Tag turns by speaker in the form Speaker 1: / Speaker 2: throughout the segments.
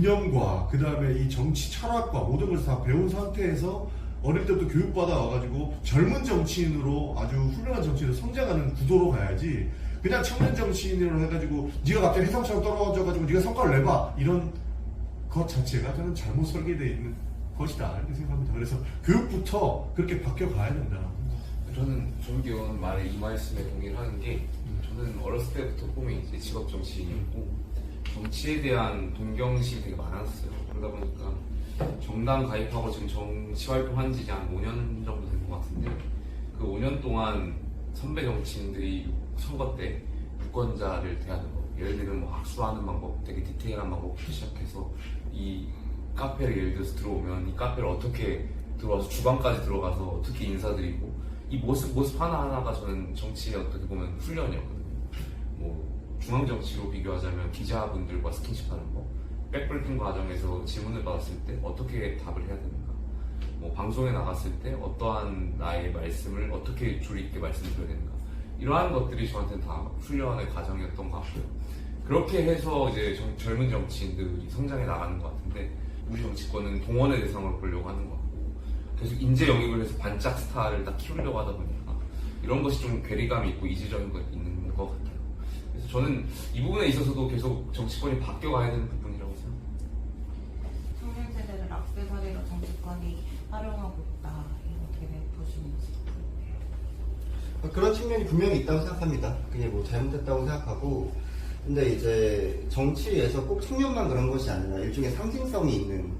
Speaker 1: 이념과 그 다음에 이 정치 철학과 모든 것을 다 배운 상태에서 어릴 때부터 교육받아 와가지고 젊은 정치인으로 아주 훌륭한 정치인으로 성장하는 구도로 가야지 그냥 청년 정치인으로 해가지고 네가 갑자기 해상처럼 떨어져가지고 네가 성과를 내봐 이런 것 자체가 저는 잘못 설계되어 있는 것이다 이렇게 생각합니다. 그래서 교육부터 그렇게 바뀌어 가야 된다.
Speaker 2: 저는 의원 말에 이 말씀에 동의를 하는 게 저는 어렸을 때부터 꿈이 이제 직업 정치인이었고 정치에 대한 동경심이 되게 많았어요. 그러다 보니까 정당 가입하고 지금 정치 활동한 지 이제 한 5년 정도 된 것 같은데 그 5년 동안 선배 정치인들이 선거 때 유권자를 대하는 거 예를 들면 뭐 학수하는 방법 되게 디테일한 방법부터 시작해서 이 카페를 예를 들어서 들어오면 이 카페를 어떻게 들어와서 주방까지 들어가서 어떻게 인사드리고 이 모습 모습 하나 하나가 저는 정치에 어떻게 보면 훈련이었거든요. 뭐 중앙 정치로 비교하자면 기자분들과 스킨십하는 거, 백브리핑 과정에서 질문을 받았을 때 어떻게 답을 해야 되는가, 뭐 방송에 나갔을 때 어떠한 나의 말씀을 어떻게 조리 있게 말씀드려야 되는가 이러한 것들이 저한테는 다 훈련의 과정이었던 것 같고요. 그렇게 해서 이제 정- 젊은 정치인들이 성장해 나가는 것 같은데 우리 정치권은 동원의 대상으로 보려고 하는 것 같고 계속 인재 영입을 해서 반짝 스타를 다 키우려고 하다 보니까 이런 것이 좀 괴리감이 있고 이질적인 것 있는 것 같아요. 저는 이 부분에 있어서도 계속 정치권이 바뀌어가야 되는 부분이라고 생각합니다.
Speaker 3: 청년 세대를 악세사리로 정치권이 활용하고 있다. 어떻게 보시는지.
Speaker 4: 그런 측면이 분명히 있다고 생각합니다. 그게 뭐 잘못됐다고 생각하고, 근데 이제 정치에서 꼭 청년만 그런 것이 아니라 일종의 상징성이 있는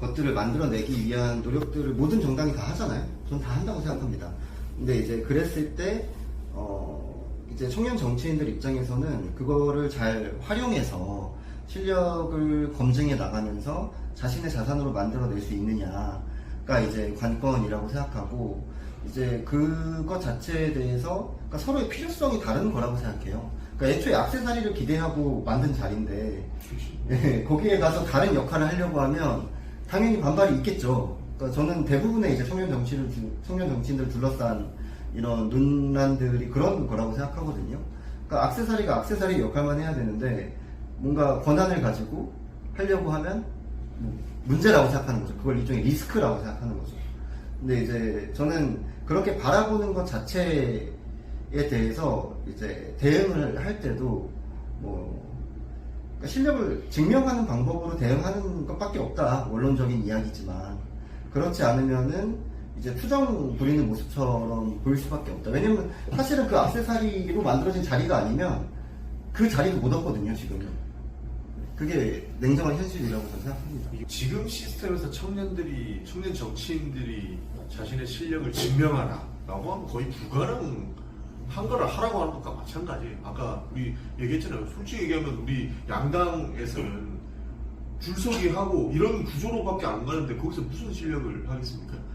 Speaker 4: 것들을 만들어내기 위한 노력들을 모든 정당이 다 하잖아요. 전다 한다고 생각합니다. 근데 이제 그랬을 때, 어, 이제 청년 정치인들 입장에서는 그거를 잘 활용해서 실력을 검증해 나가면서 자신의 자산으로 만들어낼 수 있느냐가 이제 관건이라고 생각하고, 이제 그것 자체에 대해서 그러니까 서로의 필요성이 다른 거라고 생각해요. 그러니까 애초에 악세사리를 기대하고 만든 자리인데 네, 거기에 가서 다른 역할을 하려고 하면 당연히 반발이 있겠죠. 그러니까 저는 대부분의 이제 청년 정치를 두- 청년 정치인들 둘러싼 이런 논란들이 그런 거라고 생각하거든요. 그러니까 악세사리가 악세사리 역할만 해야 되는데 뭔가 권한을 가지고 하려고 하면 뭐 문제라고 생각하는 거죠. 그걸 일종의 리스크라고 생각하는 거죠. 근데 이제 저는 그렇게 바라보는 것 자체에 대해서 이제 대응을 할 때도 뭐 그러니까 실력을 증명하는 방법으로 대응하는 것밖에 없다. 원론적인 이야기지만 그렇지 않으면은 이제 투정 부리는 모습처럼 보일 수밖에 없다. 왜냐면 사실은 그 악세사리로 만들어진 자리가 아니면 그 자리도 못 얻거든요, 지금은. 그게 냉정한 현실이라고 저는 생각합니다.
Speaker 1: 지금 시스템에서 청년들이 청년 정치인들이 자신의 실력을 증명하라라고 하면 거의 불가능 한 거를 하라고 하는 것과 마찬가지. 아까 우리 얘기했잖아요. 솔직히 얘기하면 우리 양당에서는 줄서기 하고 이런 구조로밖에 안 가는데 거기서 무슨 실력을 하겠습니까?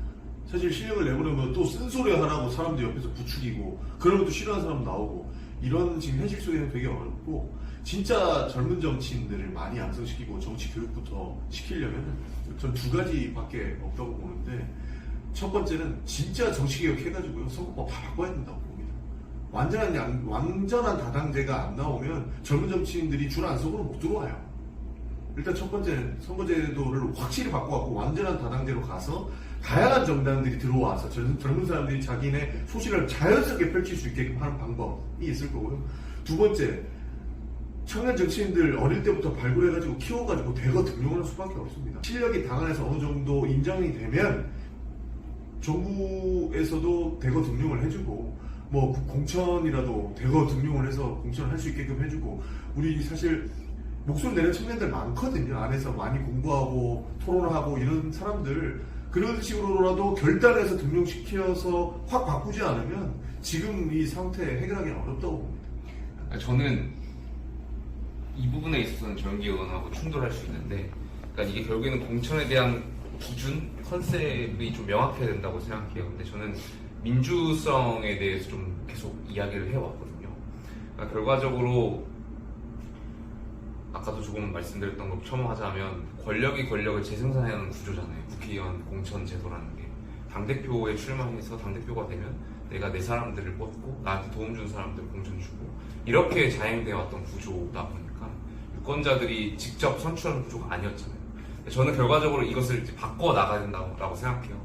Speaker 1: 사실 실력을 내보려면 또 쓴소리 하라고 사람들 옆에서 부추기고 그런 것도 싫어하는 사람 나오고 이런 지금 현실 속에는 되게 어렵고 진짜 젊은 정치인들을 많이 양성시키고 정치 교육부터 시키려면 전 두 가지밖에 없다고 보는데 첫 번째는 진짜 정치 개혁 해가지고요 선거법 다 바꿔야 된다고 봅니다. 완전한 양, 완전한 다당제가 안 나오면 젊은 정치인들이 줄 안석으로 못 들어와요. 일단 첫 번째는 선거제도를 확실히 바꿔갖고 완전한 다당제로 가서 다양한 정당들이 들어와서 젊- 젊은 사람들이 자기네 소신을 자연스럽게 펼칠 수 있게끔 하는 방법이 있을 거고요. 두 번째, 청년 정치인들 어릴 때부터 발굴해가지고 키워가지고 대거 등용을 할 수밖에 없습니다. 실력이 당 안에서 어느 정도 인정이 되면 정부에서도 대거 등용을 해주고 뭐 공천이라도 대거 등용을 해서 공천을 할 수 있게끔 해주고 우리 사실 목소리 내는 청년들 많거든요. 안에서 많이 공부하고 토론하고 이런 사람들 그런 식으로라도 결단해서 등용시켜서 확 바꾸지 않으면 지금 이 상태 해결하기는 어렵다고 봅니다.
Speaker 2: 아, 저는 이 부분에 있어서는 정기 의원하고 충돌할 수 있는데, 그러니까 이게 결국에는 공천에 대한 기준, 컨셉이 좀 명확해야 된다고 생각해요. 근데 저는 민주성에 대해서 좀 계속 이야기를 해왔거든요. 그러니까 결과적으로 아까도 조금 말씀드렸던 것처럼 하자면 권력이 권력을 재생산하는 구조잖아요. 국회의원 공천 제도라는 게 당대표에 출마해서 당대표가 되면 내가 내 사람들을 뽑고 나한테 도움 준 사람들 공천 주고 이렇게 자행되어 왔던 구조다 보니까 유권자들이 직접 선출하는 구조가 아니었잖아요. 저는 결과적으로 이것을 바꿔 나가야 된다고 생각해요.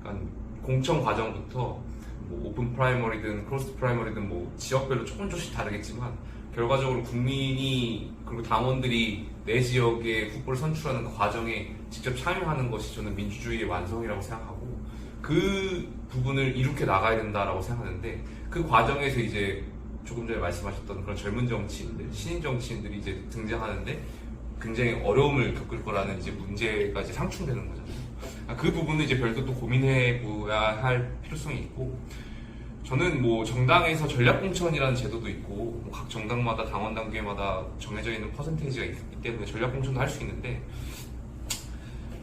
Speaker 2: 그러니까 공천 과정부터 뭐 오픈 프라이머리든 크로스 프라이머리든 뭐 지역별로 조금 조금씩 다르겠지만 결과적으로 국민이 그리고 당원들이 내 지역의 후보를 선출하는 그 과정에 직접 참여하는 것이 저는 민주주의의 완성이라고 생각하고 그 부분을 이렇게 나가야 된다라고 생각하는데 그 과정에서 이제 조금 전에 말씀하셨던 그런 젊은 정치인들, 신인 정치인들이 이제 등장하는데 굉장히 어려움을 겪을 거라는 이제 이제 상충되는 거잖아요. 아, 그 부분은 이제 별도 또 고민해 보아야 할 필요성이 있고 저는 뭐 정당에서 전략공천이라는 제도도 있고 뭐각 정당마다 당원 단계마다 정해져 있는 퍼센테이지가 있기 때문에 전략공천도 할 수 있는데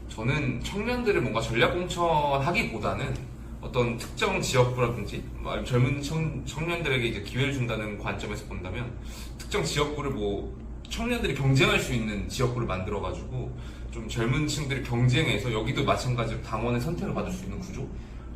Speaker 2: 저는 청년들을 뭔가 전략공천하기보다는 어떤 특정 지역구라든지 아니면 젊은 청, 청년들에게 이제 기회를 준다는 관점에서 본다면 특정 지역구를 뭐 청년들이 경쟁할 수 있는 지역구를 만들어 가지고 좀 젊은 층들이 경쟁해서 여기도 마찬가지로 당원의 선택을 받을 수 있는 구조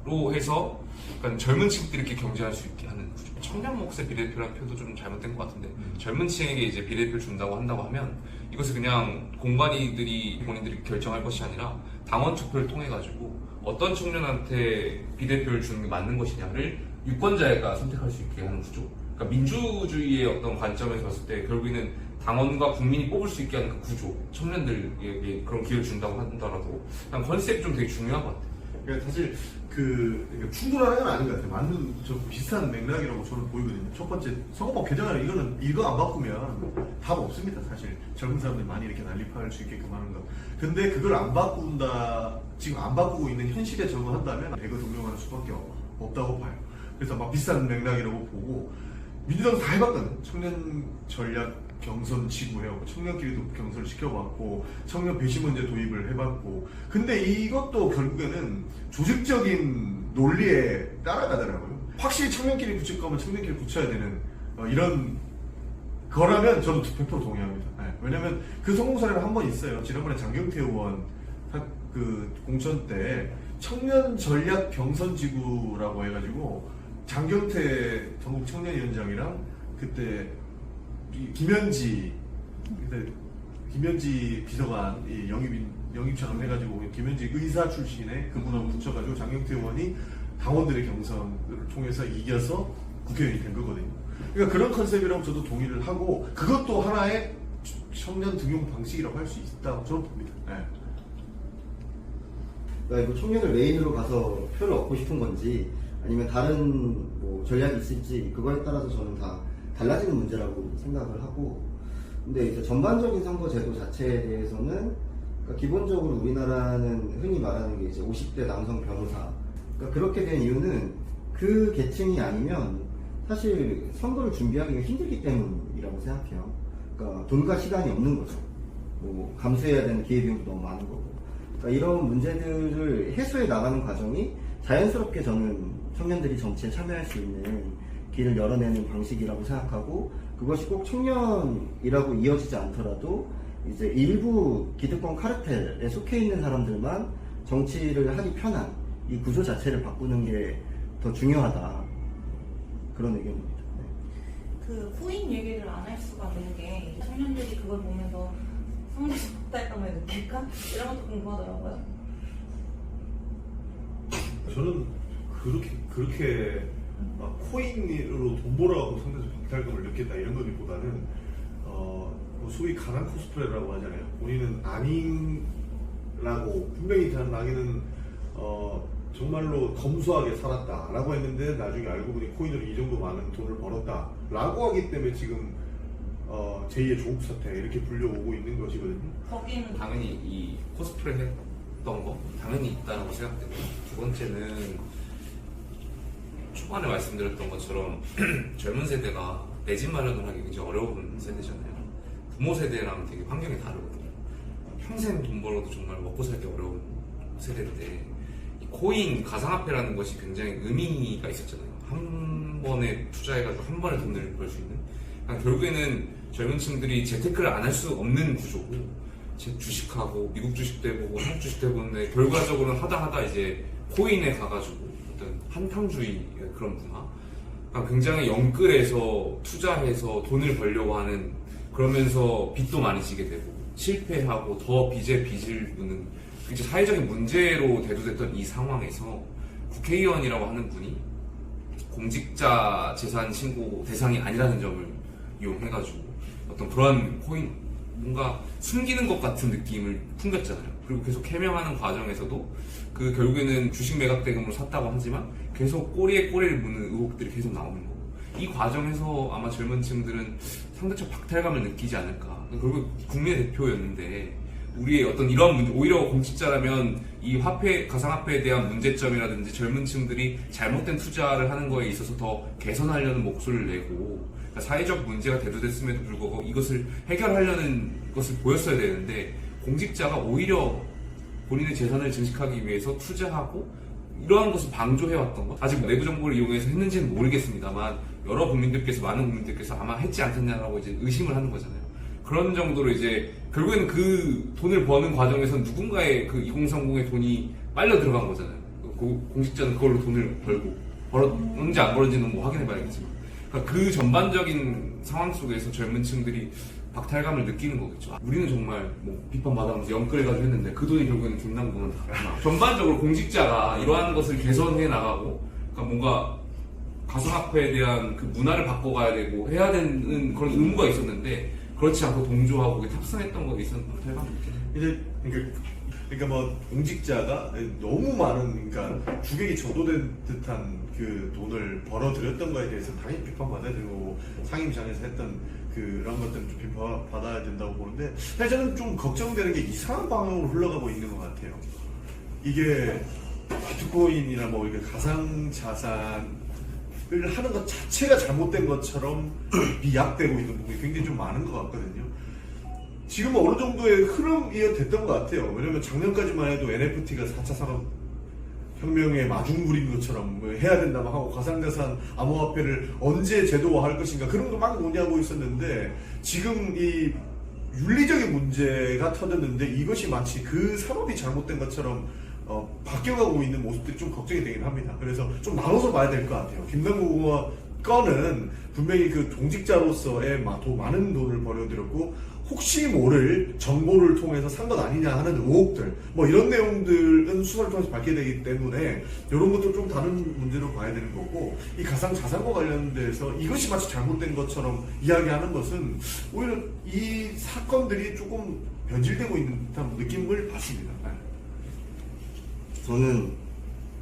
Speaker 2: 로 해서 그러니까 젊은 층들이 이렇게 경쟁할 수 있게 하는 구조. 청년 몫의 비례대표라는 표도 좀 잘못된 것 같은데 젊은 층에게 이제 비례대표를 준다고 한다고 하면 이것을 그냥 공관위들이 본인들이 결정할 것이 아니라 당원 투표를 통해 가지고 어떤 청년한테 비대표를 주는 게 맞는 것이냐를 유권자가 선택할 수 있게 하는 구조. 그러니까 민주주의의 어떤 관점에서 봤을 때 결국에는 당원과 국민이 뽑을 수 있게 하는 그 구조, 청년들에게 그런 기회를 준다고 하더라도 난 컨셉이 좀 되게 중요한 것 같아요.
Speaker 1: 그러니까 사실 그 그러니까 충분한 건 아닌 것 같아요. 맞는 저 비슷한 맥락이라고 저는 보이거든요. 첫 번째 선거법 개정안 이거는 이거 안 바꾸면 답 없습니다. 사실 젊은 사람들이 많이 이렇게 난립할 수 있게끔 하는 거. 근데 그걸 안 바꾼다 지금 안 바꾸고 있는 현실에 적응한다면 대거 동용하는 수밖에 없다고 봐요. 그래서 막 비슷한 맥락이라고 보고 민주당 다 해봤거든. 청년 전략 경선 지구 해왔고 청년끼리도 경선을 시켜봤고 청년 배시 문제 도입을 해봤고 근데 이것도 결국에는 조직적인 논리에 따라가더라고요. 확실히 청년끼리 붙일 거면 청년끼리 붙여야 되는 어, 이런 거라면 저도 100% 동의합니다. 네. 왜냐면 그 성공 사례가 한 번 있어요. 지난번에 장경태 의원 학- 그 공천 때 청년 전략 경선 지구라고 해가지고 장경태 전국 청년위원장이랑 그때 이 김현지 김현지 비서관 이 영입인 영입처럼 해가지고 김현지 의사 출신의 그분하고 붙여가지고 장경태 의원이 당원들의 경선을 통해서 이겨서 국회의원이 된 거거든요. 그러니까 그런 컨셉이라고 저도 동의를 하고 그것도 하나의 청년 등용 방식이라고 할 수 있다고 저는 봅니다. 네.
Speaker 4: 그러니까 이거 청년을 메인으로 가서 표를 얻고 싶은 건지 아니면 다른 뭐 전략이 있을지 그거에 따라서 저는 다 달라지는 문제라고 생각을 하고 근데 이제 전반적인 선거 제도 자체에 대해서는 그러니까 기본적으로 우리나라는 흔히 말하는 게 이제 50대 남성 변호사 그러니까 그렇게 된 이유는 그 계층이 아니면 사실 선거를 준비하기가 힘들기 때문이라고 생각해요. 그러니까 돈과 시간이 없는 거죠. 뭐 감수해야 되는 기회비용도 너무 많은 거고. 그러니까 이런 문제들을 해소해 나가는 과정이 자연스럽게 저는 청년들이 정치에 참여할 수 있는 길을 열어내는 방식이라고 생각하고 그것이 꼭 청년이라고 이어지지 않더라도 이제 일부 기득권 카르텔에 속해 있는 사람들만 정치를 하기 편한 이 구조 자체를 바꾸는 게 더 중요하다 그런 의견입니다. 네.
Speaker 3: 그 후임 얘기를 안 할 수가 없는 게 청년들이 그걸 보면서 상대적 박탈감을 느낄까? 이런 것도 궁금하더라고요.
Speaker 1: 저는 그렇게 그렇게 막 코인으로 돈 벌어가고 상대적 박탈감을 느꼈다 이런 거기보다는 어, 뭐 소위 가난 코스프레라고 하잖아요. 본인은 아닌라고 분명히 다 나기는 어, 정말로 검소하게 살았다라고 했는데 나중에 알고 보니 코인으로 이 정도 많은 돈을 벌었다라고 하기 때문에 지금 어, 제2의 조국 사태 이렇게 불려오고 있는 것이거든요.
Speaker 3: 거기는
Speaker 2: 당연히 이 코스프레 했던 거 당연히 있다고 생각되고 두 번째는 초반에 말씀드렸던 것처럼 젊은 세대가 내 집 마련을 하기 굉장히 어려운 세대잖아요. 부모 세대랑 되게 환경이 다르거든요. 평생 돈 벌어도 정말 먹고 살기 어려운 세대인데 이 코인 가상화폐라는 것이 굉장히 의미가 있었잖아요. 한 번에 투자해가지고 한 번에 돈을 벌 수 있는. 그러니까 결국에는 젊은 층들이 재테크를 안 할 수 없는 구조고 제 주식하고 미국 주식도 해보고 한국 주식도 해보는데 결과적으로는 하다 하다 이제 코인에 가가지고 어떤 한탕주의 그런 문화 그러니까 굉장히 영끌해서 투자해서 돈을 벌려고 하는 그러면서 빚도 많이 지게 되고 실패하고 더 빚에 빚을 묻는 이제 사회적인 문제로 대두됐던 이 상황에서 국회의원이라고 하는 분이 공직자 재산 신고 대상이 아니라는 점을 이용해가지고 어떤 그런 코인 뭔가 숨기는 것 같은 느낌을 풍겼잖아요. 그리고 계속 해명하는 과정에서도 그 결국에는 주식 매각 대금으로 샀다고 하지만 계속 꼬리에 꼬리를 무는 의혹들이 계속 나오는 거고 이 과정에서 아마 젊은 층들은 상대적 박탈감을 느끼지 않을까. 그리고 국내 대표였는데 우리의 어떤 이런 문제, 오히려 공직자라면 이 화폐, 가상화폐에 대한 문제점이라든지 젊은 층들이 잘못된 투자를 하는 거에 있어서 더 개선하려는 목소리를 내고 그러니까 사회적 문제가 대두됐음에도 불구하고 이것을 해결하려는 것을 보였어야 되는데 공직자가 오히려 본인의 재산을 증식하기 위해서 투자하고 이러한 것을 방조해왔던 것 아직 내부 정보를 이용해서 했는지는 모르겠습니다만 여러 국민들께서 많은 국민들께서 아마 했지 않겠냐라고 이제 의심을 하는 거잖아요. 그런 정도로 이제 결국에는 그 돈을 버는 과정에서 누군가의 그 2030의 돈이 빨려 들어간 거잖아요. 그 공직자는 그걸로 돈을 벌고 벌었는지 안 벌었는지는 뭐 확인해봐야겠지만 그러니까 그 전반적인 상황 속에서 젊은 층들이 박탈감을 느끼는 거겠죠. 우리는 정말 뭐 비판받아면서 영끌해가지고 했는데 그 돈이 결국에는 김남국은 다 전반적으로 공직자가 이러한 것을 개선해 나가고 그러니까 뭔가 가상화폐에 대한 그 문화를 바꿔가야 되고 해야 되는 그런 의무가 있었는데 그렇지 않고 동조하고 탑승했던 거에 있어서 박탈감을 느끼는
Speaker 1: 이제 그러니까, 그러니까 뭐 공직자가 너무 많은 그러니까 주객이 저도된 듯한 그 돈을 벌어들였던 거에 대해서 당연히 비판받아야 되고 상임장에서 했던 그런 것들은 좀 비판받아야 된다고 보는데 사실 저는 좀 걱정되는 게 이상한 방향으로 흘러가고 있는 것 같아요. 이게 비트코인이나 뭐 이게 가상 자산을 하는 것 자체가 잘못된 것처럼 비약되고 있는 부분이 굉장히 좀 많은 것 같거든요. 지금 어느 정도의 흐름이 됐던 것 같아요. 왜냐면 작년까지만 해도 NFT가 4차 산업 혁명의 마중물인 것처럼 뭐 해야 된다고 하고 가상자산 암호화폐를 언제 제도화할 것인가 그런 거 막 논의하고 있었는데 지금 이 윤리적인 문제가 터졌는데 이것이 마치 그 산업이 잘못된 것처럼 어, 바뀌어가고 있는 모습들이 좀 걱정이 되긴 합니다. 그래서 좀 나눠서 봐야 될 것 같아요. 김남국 의원 건은 분명히 그 종직자로서의 마- 더 많은 돈을 벌여들였고 혹시 모를 정보를 통해서 산 것 아니냐 하는 의혹들 뭐 이런 내용들은 수사를 통해서 밝게 되기 때문에 이런 것도 좀 다른 문제로 봐야 되는 거고 이 가상 자산과 관련돼서 이것이 마치 잘못된 것처럼 이야기하는 것은 오히려 이 사건들이 조금 변질되고 있는 듯한 느낌을 받습니다. 네.
Speaker 4: 저는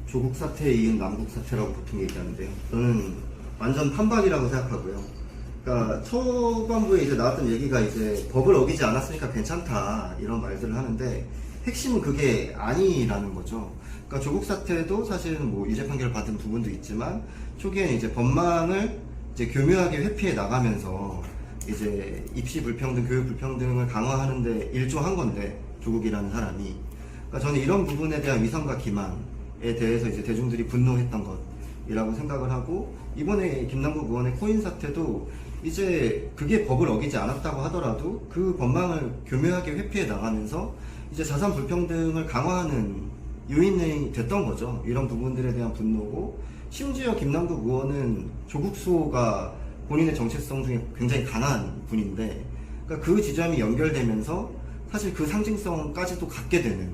Speaker 4: 조국 사태에 이은 남북 사태라고 보통 얘기하는데요. 저는 완전 판박이라고 생각하고요. 그러니까 초반부에 이제 나왔던 얘기가 이제 법을 어기지 않았으니까 괜찮다 이런 말들을 하는데 핵심은 그게 아니라는 거죠. 그러니까 조국 사태도 사실은 뭐 유죄 판결 받은 부분도 있지만 초기에는 이제 법망을 이제 교묘하게 회피해 나가면서 이제 입시 불평등, 교육 불평등을 강화하는데 일조한 건데 조국이라는 사람이 그러니까 저는 이런 부분에 대한 위선과 기만에 대해서 이제 대중들이 분노했던 것이라고 생각을 하고 이번에 김남국 의원의 코인 사태도 이제 그게 법을 어기지 않았다고 하더라도 그 법망을 교묘하게 회피해 나가면서 이제 자산 불평등을 강화하는 요인이 됐던 거죠. 이런 부분들에 대한 분노고 심지어 김남국 의원은 조국 수호가 본인의 정체성 중에 굉장히 강한 분인데 그러니까 그 지점이 연결되면서 사실 그 상징성까지도 갖게 되는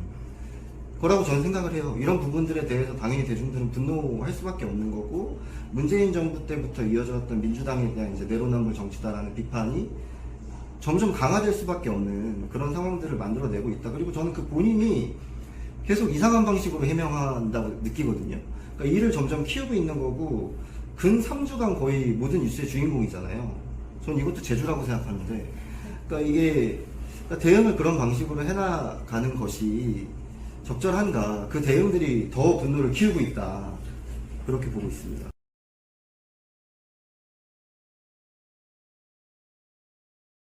Speaker 4: 거라고 저는 생각을 해요. 이런 부분들에 대해서 당연히 대중들은 분노할 수밖에 없는 거고 문재인 정부 때부터 이어졌던 민주당에 대한 이제 내로남불 정치다라는 비판이 점점 강화될 수밖에 없는 그런 상황들을 만들어내고 있다. 그리고 저는 그 본인이 계속 이상한 방식으로 해명한다고 느끼거든요. 그러니까 이를 점점 키우고 있는 거고 근 3주간 거의 모든 뉴스의 주인공이잖아요. 저는 이것도 재주라고 생각하는데 그러니까 이게 대응을 그런 방식으로 해나가는 것이 적절한가 그 대응들이 더 분노를 키우고 있다 그렇게 보고 있습니다.